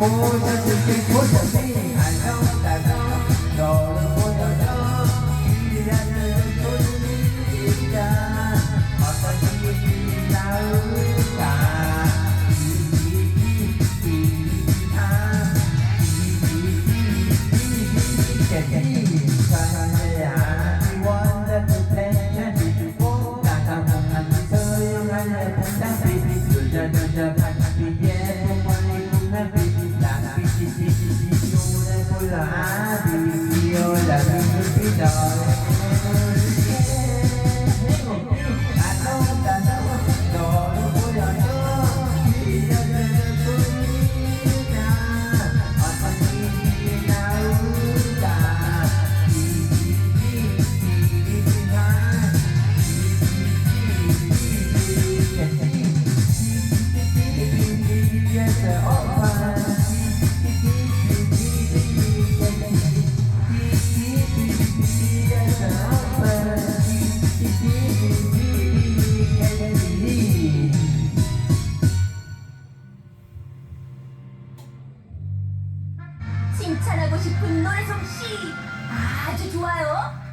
Oh, that's a big push, Yo la vi, yo la vi, yo la vi, 칭찬하고 싶은 노래 솜씨 아주 좋아요.